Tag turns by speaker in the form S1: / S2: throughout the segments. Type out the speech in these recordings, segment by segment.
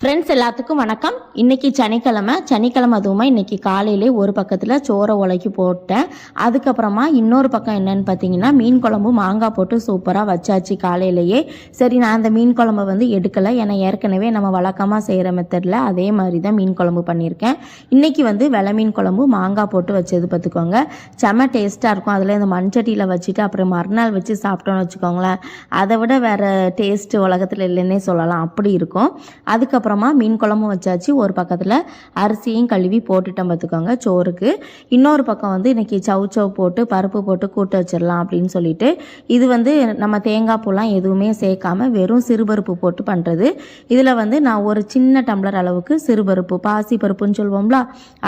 S1: Friends எல்லாத்துக்கும் வணக்கம். இன்னைக்கு சனிக்கிழமை. சனிக்கிழமை அதுவுமா இன்னைக்கு காலையிலே ஒரு பக்கத்தில் சோறை உலைக்கு போட்டேன். அதுக்கப்புறமா இன்னொரு பக்கம் என்னன்னு பார்த்தீங்கன்னா மீன் குழம்பு மாங்காய் போட்டு சூப்பராக வச்சாச்சு காலையிலேயே. சரி நான் அந்த மீன் குழம்பு வந்து எடுக்கலை. ஏன்னா ஏற்கனவே நம்ம வழக்கமாக செய்கிற மெத்தடில் அதே மாதிரி தான் மீன் குழம்பு பண்ணியிருக்கேன். இன்னைக்கு வந்து வெலை மீன் குழம்பு மாங்காய் போட்டு வச்சது பார்த்துக்கோங்க செம்ம டேஸ்ட்டாக இருக்கும். அதில் இந்த மண்சட்டியில் வச்சுட்டு அப்புறம் மறுநாள் வச்சு சாப்பிட்டோன்னு வச்சுக்கோங்களேன். அதை விட வேறு டேஸ்ட்டு உலகத்தில் இல்லைன்னே சொல்லலாம். அப்படி இருக்கும். அதுக்கப்புறம் அப்புறமா மீன் குழம்பும் வச்சாச்சு. ஒரு பக்கத்தில் அரிசியும் கழுவி போட்டுட்டோம் பார்த்துக்கோங்க சோறுக்கு. இன்னொரு பக்கம் வந்து இன்றைக்கி சவு சவு போட்டு பருப்பு போட்டு கூட்ட வச்சிடலாம் அப்படின்னு சொல்லிட்டு இது வந்து நம்ம தேங்காய் பூலாம் எதுவுமே சேர்க்காம வெறும் சிறுபருப்பு போட்டு பண்ணுறது இதில் வந்து நான் ஒரு சின்ன டம்ளர் அளவுக்கு சிறுபருப்பு பாசி பருப்புன்னு சொல்லுவோம்ல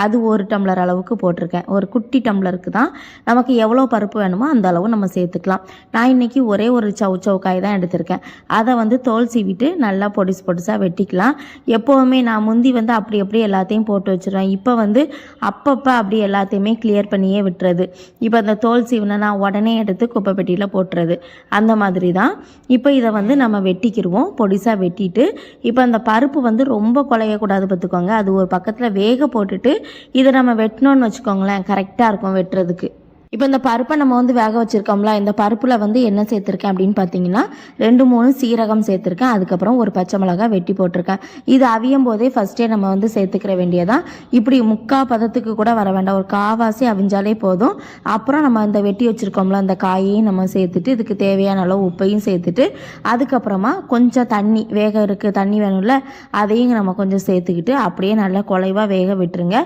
S1: அது ஒரு டம்ளர் அளவுக்கு போட்டிருக்கேன். ஒரு குட்டி டம்ளருக்கு தான். நமக்கு எவ்வளோ பருப்பு வேணுமோ அந்த அளவு நம்ம சேர்த்துக்கலாம். நான் இன்னைக்கு ஒரே ஒரு சவு சவுக்காய் தான் எடுத்திருக்கேன். அதை வந்து தோல் சீவிட்டு நல்லா பொடிசு பொடிசாக வெட்டிக்கலாம். எப்போவுமே நான் முந்தி வந்து அப்படி அப்படியே எல்லாத்தையும் போட்டு வச்சுருவேன். இப்போ வந்து அப்பப்போ அப்படி எல்லாத்தையுமே கிளியர் பண்ணியே விட்டுறது. இப்போ அந்த தோல் சீவனை நான் உடனே எடுத்து குப்பை பெட்டியில் போட்டுறது. அந்த மாதிரி தான் இப்போ இதை வந்து நம்ம வெட்டிக்கிடுவோம் பொடிசாக வெட்டிட்டு இப்போ அந்த பருப்பு வந்து ரொம்ப குலையக்கூடாது பார்த்துக்கோங்க அது ஒரு பக்கத்தில் வேக போட்டுட்டு இதை நம்ம வெட்டினோன்னு வச்சுக்கோங்களேன் கரெக்டாக இருக்கும் வெட்டுறதுக்கு. இப்போ இந்த பருப்பை நம்ம வந்து வேக வச்சுருக்கோம்ல இந்த பருப்பில் வந்து என்ன சேர்த்துருக்கேன் அப்படின்னு பார்த்தீங்கன்னா ரெண்டு மூணு சீரகம் சேர்த்துருக்கேன். அதுக்கப்புறம் ஒரு பச்சை மிளகாய் வெட்டி போட்டிருக்கேன். இது அவியும் போதே ஃபஸ்ட்டே நம்ம வந்து சேர்த்துக்கிற வேண்டியதான் இப்படி முக்கா பதத்துக்கு கூட வர வேண்டாம். ஒரு காவாசி அவிஞ்சாலே போதும். அப்புறம் நம்ம இந்த வெட்டி வச்சுருக்கோம்ல அந்த காயையும் நம்ம சேர்த்துட்டு இதுக்கு தேவையான அளவு உப்பையும் சேர்த்துட்டு அதுக்கப்புறமா கொஞ்சம் தண்ணி வேக இருக்குது தண்ணி வேணும்ல அதையும் நம்ம கொஞ்சம் சேர்த்துக்கிட்டு அப்படியே நல்லா குலைவாக வேக விட்டுருங்க.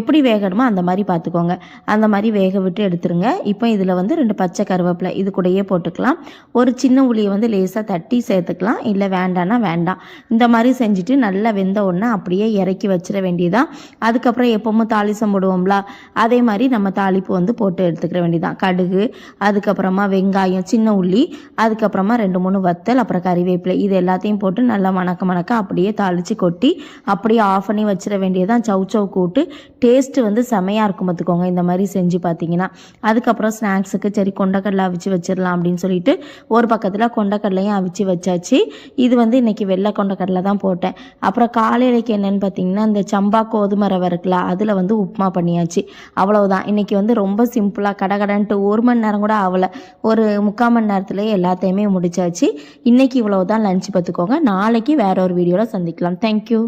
S1: எப்படி வேகணுமோ அந்த மாதிரி பார்த்துக்கோங்க. அந்த மாதிரி வேக விட்டு எடுத்துருங்க. இப்போ இதில் வந்து ரெண்டு பச்சை கருவேப்பிலை இது கூடயே போட்டுக்கலாம். ஒரு சின்ன உளியை வந்து லேசாக தட்டி சேர்த்துக்கலாம். இல்லை வேண்டாம்னா வேண்டாம். இந்த மாதிரி செஞ்சுட்டு நல்லா வெந்த உடனே அப்படியே இறக்கி வச்சிட வேண்டியதான் அதுக்கப்புறம் எப்போவும் தாளிசம் போடுவோம்ல அதே மாதிரி நம்ம தாளிப்பு வந்து போட்டு எடுத்துக்கிற வேண்டியதான் கடுகு அதுக்கப்புறமா வெங்காயம் சின்ன உள்ளி அதுக்கப்புறமா ரெண்டு மூணு வத்தல் அப்புறம் கறிவேப்பிலை. இது எல்லாத்தையும் போட்டு நல்லா மணக்க மணக்க அப்படியே தாளித்து கொட்டி அப்படியே ஆஃப் பண்ணி வச்சிட வேண்டியதான் சவு சவு கூட்டு. டேஸ்ட்டு வந்து செமையாக இருக்கும் பார்த்துக்கோங்க இந்த மாதிரி செஞ்சு பார்த்தீங்கன்னா அதுக்கப்புறம் ஸ்நாக்ஸுக்கு சரி கொண்டக்கடலை அவிச்சு வச்சிடலாம் அப்படின்னு சொல்லிட்டு ஒரு பக்கத்தில் கொண்டக்கடலையும் அவிச்சு வச்சாச்சு. இது வந்து இன்றைக்கி வெள்ளை கொண்டக்கடலை தான் போட்டேன். அப்புறம் காலையிலக்கு என்னென்னு பார்த்தீங்கன்னா இந்த சம்பா கோதுமை ரவை இருக்குல்ல அதில் வந்து உப்புமா பண்ணியாச்சு. அவ்வளவுதான். இன்றைக்கி வந்து ரொம்ப சிம்பிளாக கடகடன்ட்டு ஒரு மணி நேரம் கூட ஆகலை ஒரு முக்கால் மணி நேரத்துலேயே எல்லாத்தையுமே முடிச்சாச்சு. இன்றைக்கி இவ்வளோ தான் லஞ்ச் பார்த்துக்கோங்க நாளைக்கு வேற ஒரு வீடியோவில் சந்திக்கலாம் தேங்க்யூ